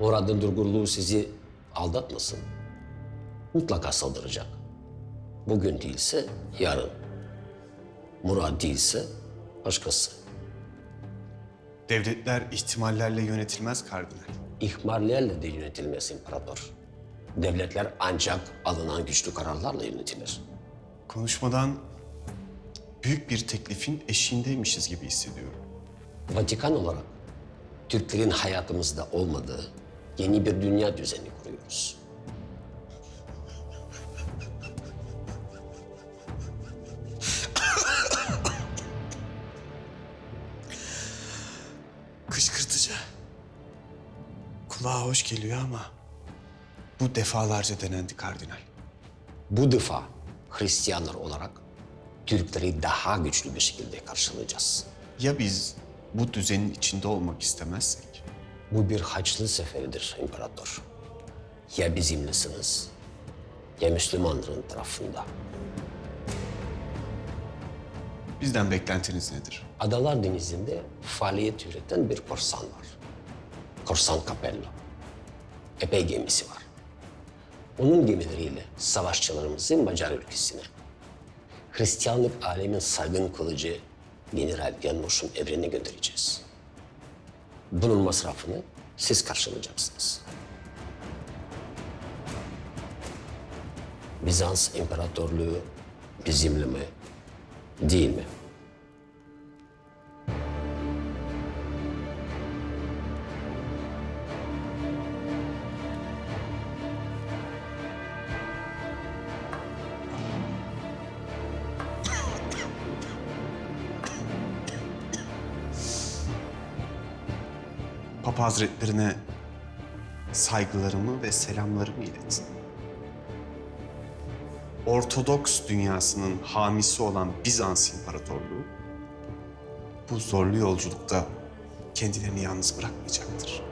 Murad'ın durgunluğu sizi aldatmasın. Mutlaka saldıracak. Bugün değilse yarın. Murad değilse başkası. Devletler ihtimallerle yönetilmez kardinal. İhmallerle de yönetilmez imparator. Devletler ancak alınan güçlü kararlarla yönetilir. Konuşmadan büyük bir teklifin eşiğindeymişiz gibi hissediyorum. Vatikan olarak Türklerin hayatımızda olmadığı yeni bir dünya düzeni kuruyoruz. Kışkırtıcı. Kulağa hoş geliyor ama bu defalarca denendi kardinal. Bu defa Hristiyanlar olarak Türkleri daha güçlü bir şekilde karşılayacağız. Ya biz bu düzenin içinde olmak istemezsek? Bu bir haçlı seferidir imparator. Ya bizimlesiniz ya Müslümanların tarafında. Bizden beklentiniz nedir? Adalar Denizi'nde faaliyet üreten bir korsan var. Korsan Capello. Epey gemisi var. Onun gemileriyle savaşçılarımızı Macar ülkesine, Hristiyanlık alemin saygın kılıcı General Yanuş'un evrene göndereceğiz. Bunun masrafını siz karşılayacaksınız. Bizans İmparatorluğu bizimle mi, değil mi? Papa Hazretlerine saygılarımı ve selamlarımı iletin. Ortodoks dünyasının hamisi olan Bizans İmparatorluğu bu zorlu yolculukta kendilerini yalnız bırakmayacaktır.